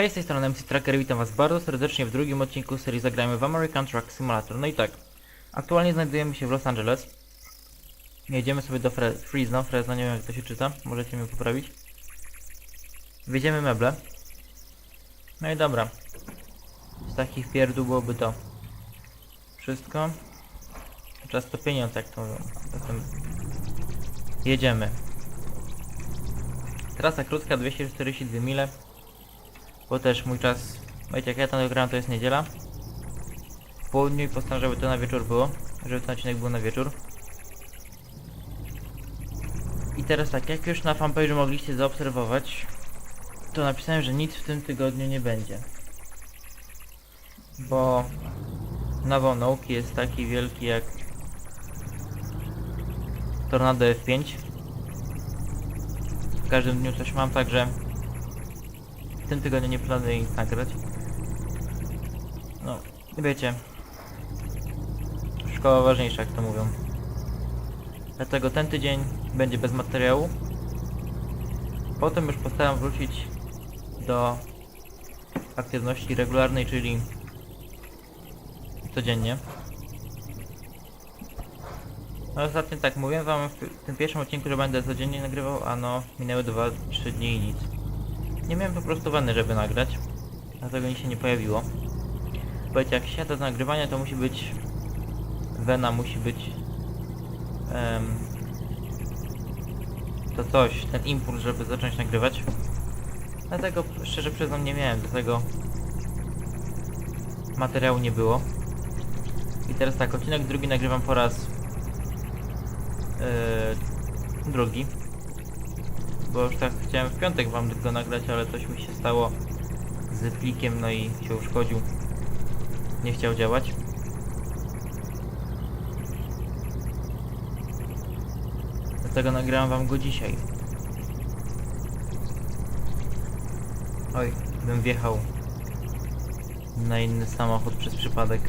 Hej, z tej strony MC Tracker, witam was bardzo serdecznie w drugim odcinku serii Zagrajmy w American Truck Simulator. No i tak, aktualnie znajdujemy się w Los Angeles. Jedziemy sobie do Fre Fresno, Fresno, nie wiem jak to się czyta, możecie mnie poprawić. Wjedziemy meble. No i dobra. Z takich pierdół byłoby to wszystko. Czas to pieniądz, jak to mówią. Zatem jedziemy. Trasa krótka, 242 mile. Bo też mój czas, wiecie jak ja to nagrałem, to jest niedziela. W południu i postaram, żeby to na wieczór było. Żeby ten odcinek był na wieczór. I teraz tak, jak już na fanpage'u mogliście zaobserwować, to napisałem, że nic w tym tygodniu nie będzie. Bo nawał nauki jest taki wielki jak Tornado F5. W każdym dniu coś mam, także tym tygodniu nie planuję nic nagrać. No, wiecie. Szkoła ważniejsza, jak to mówią. Dlatego ten tydzień będzie bez materiału. Potem już postaram wrócić do aktywności regularnej, czyli codziennie. No ostatnio tak mówiłem wam w tym pierwszym odcinku, że będę codziennie nagrywał, a no minęły 2-3 dni i nic. Nie miałem po prostu wany, żeby nagrać, dlatego mi się nie pojawiło. Powiedzcie, jak siada do nagrywania, to musi być... Wena musi być... em, to coś, ten impuls, żeby zacząć nagrywać. Dlatego szczerze przyznam nie miałem do tego materiału nie było. I teraz tak, odcinek drugi nagrywam po raz yy, drugi. Bo już tak chciałem w piątek wam tylko nagrać, ale coś mi się stało z plikiem, no i się uszkodził. Nie chciał działać. Dlatego nagrałem wam go dzisiaj. Oj, bym wjechał na inny samochód przez przypadek.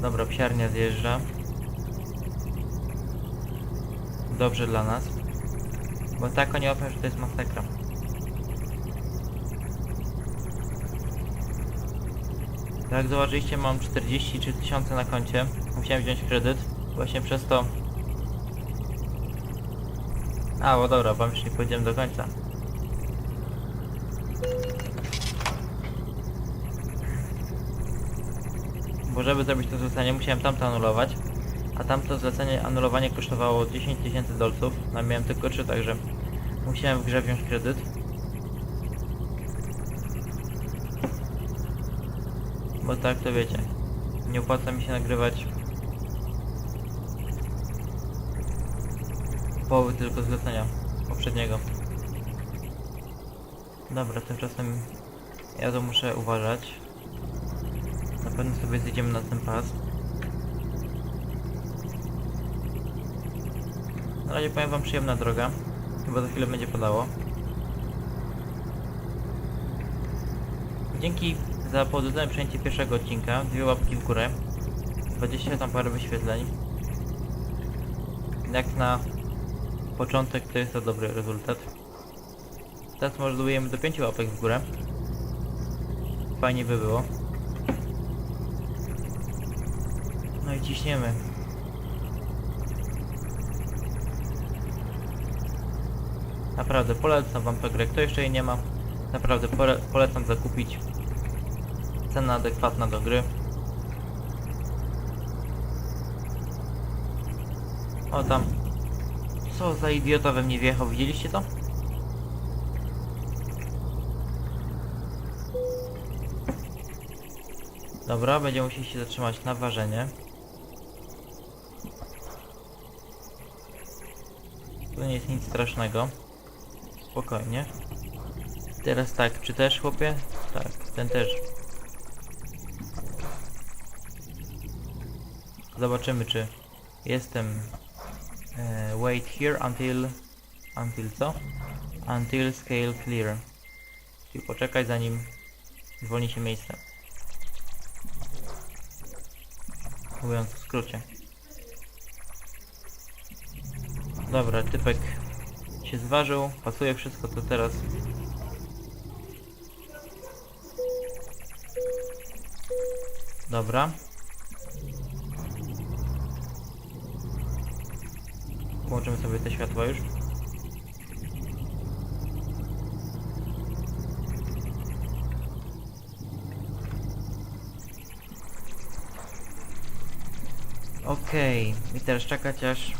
Dobra, psiarnia zjeżdża. Dobrze dla nas. Bo tak oni łapią, że to jest masakra. Jak zauważyliście, mam 43 tysiące na koncie. Musiałem wziąć kredyt. Właśnie przez to... A, bo dobra, wam już nie powiedziałem do końca. Bo żeby zrobić to zlecenie, musiałem tamto anulować. A tamto zlecenie, anulowanie kosztowało 10 tysięcy dolców. A miałem tylko 3, także musiałem w grze wziąć kredyt. Bo tak to wiecie. Nie opłaca mi się nagrywać połowy tylko zlecenia poprzedniego. Dobra, tymczasem ja to muszę uważać. Na pewno sobie zjedziemy na ten pas. Na razie powiem wam przyjemna droga. Chyba za chwilę będzie padało. Dzięki za powodzone przejęcie pierwszego odcinka. Dwie łapki w górę. 20 tam parę wyświetleń. Jak na początek to jest to dobry rezultat. Teraz może dodajemy do 5 łapek w górę. Fajnie by było. No i ciśniemy. Naprawdę polecam wam tę grę, kto jeszcze jej nie ma. Naprawdę pole polecam zakupić. Cena adekwatna do gry. O tam. Co za idiota we mnie wjechał, widzieliście to? Dobra, będziemy musieli się zatrzymać na ważenie. Tu nie jest nic strasznego. Spokojnie. Teraz tak, czy też chłopie? Tak, ten też. Zobaczymy czy jestem e, wait here until until co? Until scale clear. Czyli poczekaj zanim zwolni się miejsce. Mówiąc w skrócie. Dobra, typek się zważył, pasuje wszystko co teraz Dobra. Włączymy sobie te światła już. Okej, okay. i teraz czekać aż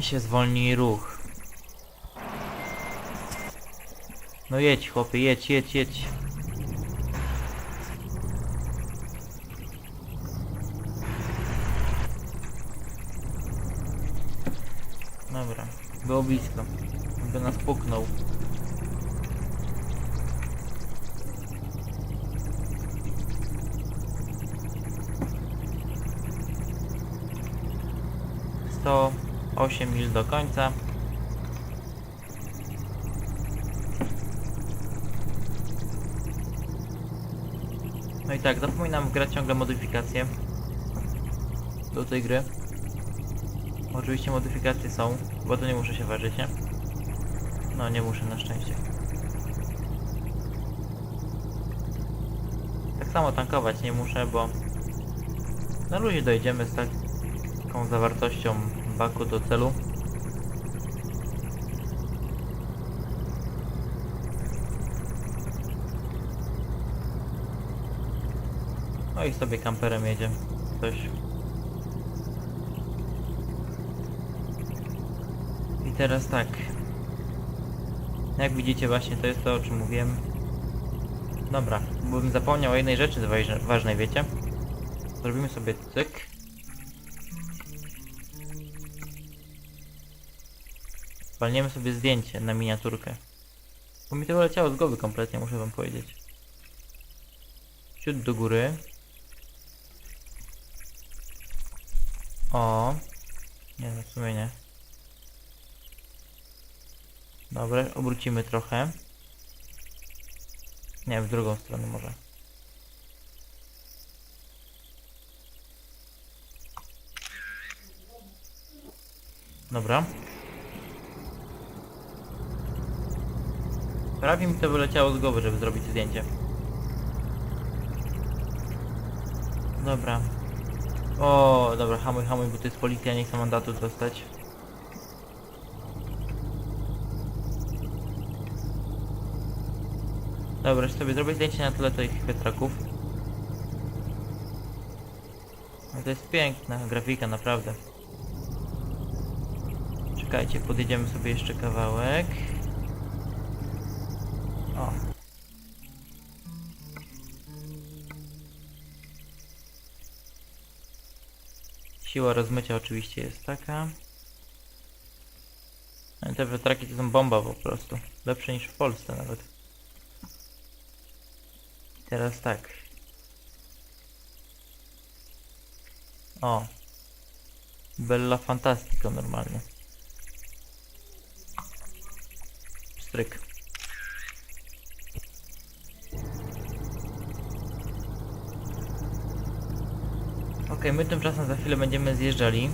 się zwolni ruch. No jedź chłopie, jedź, jedź, jedź. Dobra, było blisko. By nas puknął. Sto osiem mil do końca. Tak, zapominam wgrać ciągle modyfikacje do tej gry. Oczywiście modyfikacje są, bo to nie muszę się ważyć, nie? No nie muszę na szczęście. Tak samo tankować nie muszę, bo na luzie dojdziemy z tak- taką zawartością baku do celu. No i sobie kamperem jedzie ktoś. I teraz tak. Jak widzicie właśnie to jest to o czym mówiłem. Dobra, bym zapomniał o jednej rzeczy ważne- ważnej, wiecie? Zrobimy sobie cyk. Walniemy sobie zdjęcie na miniaturkę. Bo mi to wyleciało z głowy kompletnie, muszę wam powiedzieć. Ciut do góry. O. Nie, no w sumie nie. Dobra, obrócimy trochę. Nie, w drugą stronę może. Dobra. Prawie mi to wyleciało z głowy, żeby zrobić zdjęcie. Dobra. O, dobra, hamuj, hamuj, bo to jest policja, nie chcę mandatu dostać. Dobra, sobie zrobię zdjęcie na tle tych wiatraków. No to jest piękna grafika, naprawdę. Czekajcie, podjedziemy sobie jeszcze kawałek. Siła rozmycia oczywiście jest taka. No te wiatraki to są bomba po prostu. Lepsze niż w Polsce nawet. Teraz tak. O. Bella Fantastico normalnie. Stryk. Okej, my tymczasem za chwilę będziemy zjeżdżali.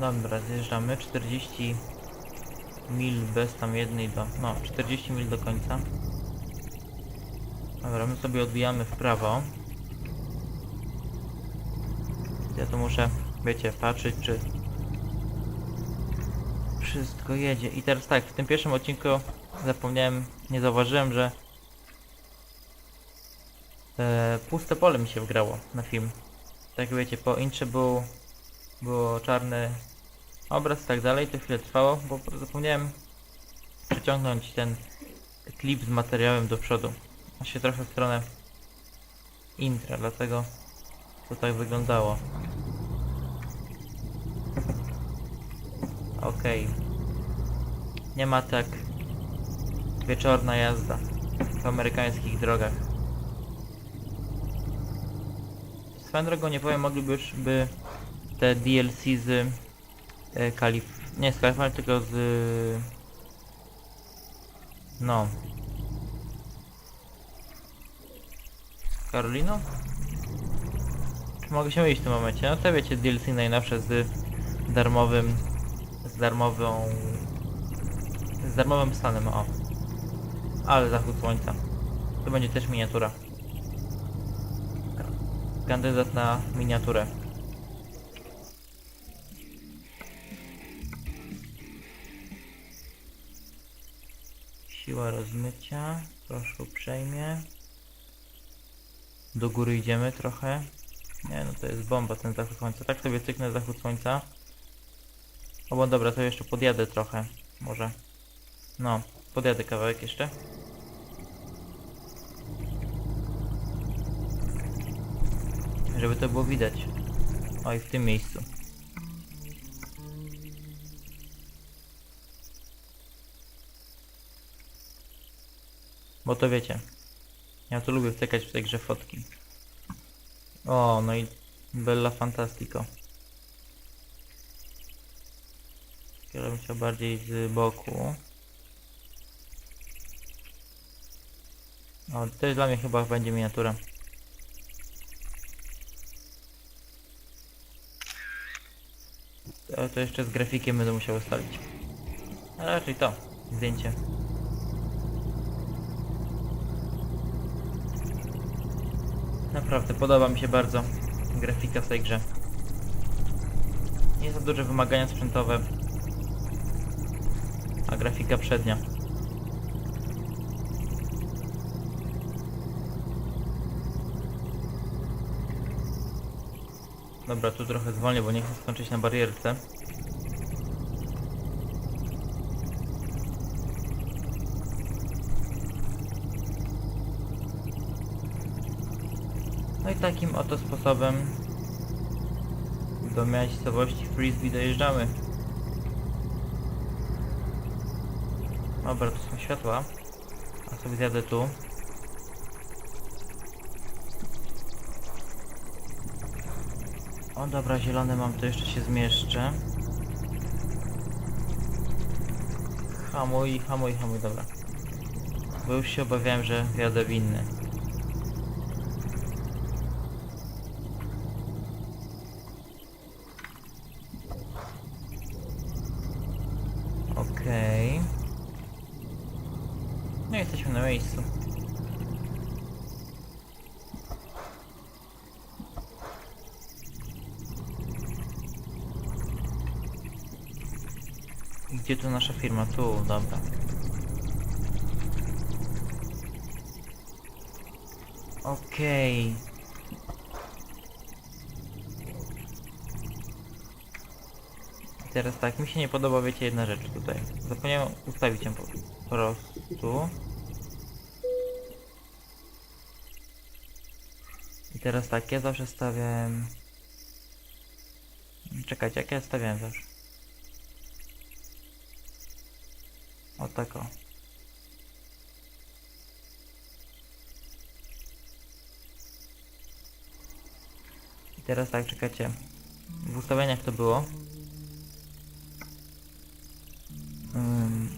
Dobra, zjeżdżamy. 40 mil bez tam jednej do... No, 40 mil do końca. Dobra, my sobie odbijamy w prawo. Ja tu muszę, wiecie, patrzeć czy wszystko jedzie. I teraz tak, w tym pierwszym odcinku zapomniałem, nie zauważyłem, że e, puste pole mi się wgrało na film. Tak wiecie, po intrze był, było czarny obraz i tak dalej, to chwilę trwało, bo zapomniałem przeciągnąć ten klip z materiałem do przodu. A się trochę w stronę intra, dlatego to tak wyglądało. Okej. Nie ma tak wieczorna jazda po amerykańskich drogach. Swoją drogą nie powiem, mogliby już by te DLC z e, Kalif... nie z Kalifornii, tylko z... no... Z Karoliną? Mogę się iść w tym momencie. No to wiecie, DLC najnowsze z darmowym... darmową... z darmowym stanem, o. Ale zachód słońca. To będzie też miniatura. Kandydat na miniaturę. Siła rozmycia. Proszę uprzejmie. Do góry idziemy trochę. Nie no to jest bomba ten zachód słońca. Tak sobie cyknę zachód słońca. O bo dobra, to jeszcze podjadę trochę. Może. No, podjadę kawałek jeszcze. Żeby to było widać. Oj, w tym miejscu. Bo to wiecie. Ja to lubię wtykać w tej grze fotki. O, no i Bella Fantastico. Się bardziej z boku. O, to jest dla mnie chyba będzie miniatura. To, to jeszcze z grafikiem będę musiał ustalić. A raczej to, zdjęcie. Naprawdę podoba mi się bardzo grafika w tej grze. Nie za duże wymagania sprzętowe, grafika przednia. Dobra, tu trochę zwolnię, bo nie chcę skończyć na barierce. No i takim oto sposobem do miejscowości Frisbee dojeżdżamy. Dobra, tu są światła. A sobie zjadę tu. O dobra, zielony mam, to jeszcze się zmieszczę. Hamuj, hamuj, hamuj, dobra. Bo już się obawiałem, że jadę winny. Okej. No i jesteśmy na miejscu. Gdzie tu nasza firma? Tu, dobra. Okej. Teraz tak, mi się nie podoba, wiecie, jedna rzecz tutaj. Zapomniałem ustawić ją po prostu. I teraz tak, ja zawsze stawiam... Czekajcie, jak ja stawiałem zawsze? O tak o. I teraz tak, czekajcie. W ustawieniach to było. Ym,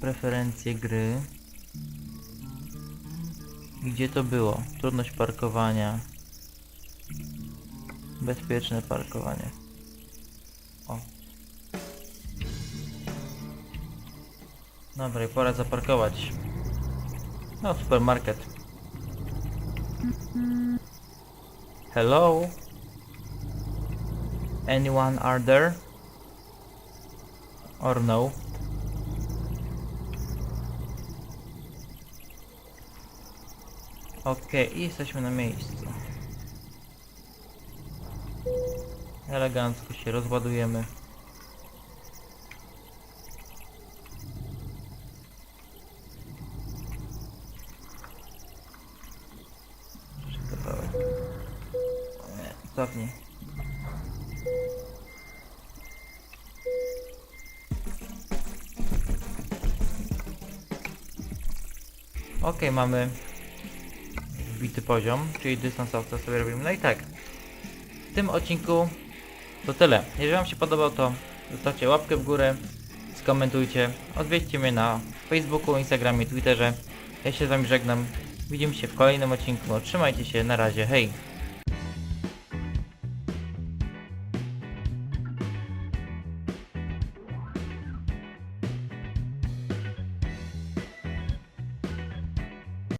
preferencje gry. Gdzie to było? Trudność parkowania. Bezpieczne parkowanie. O. Dobra, i pora zaparkować. No, supermarket. Hello? Anyone are there? Or no? I jesteśmy na miejscu. Elegancko się rozładujemy. Mamy wbity poziom, czyli dystans sobie robimy. No i tak, w tym odcinku to tyle. Jeżeli Wam się podobał, to zostawcie łapkę w górę, skomentujcie, odwiedźcie mnie na Facebooku, Instagramie, Twitterze. Ja się z Wami żegnam. Widzimy się w kolejnym odcinku. Trzymajcie się, na razie, hej!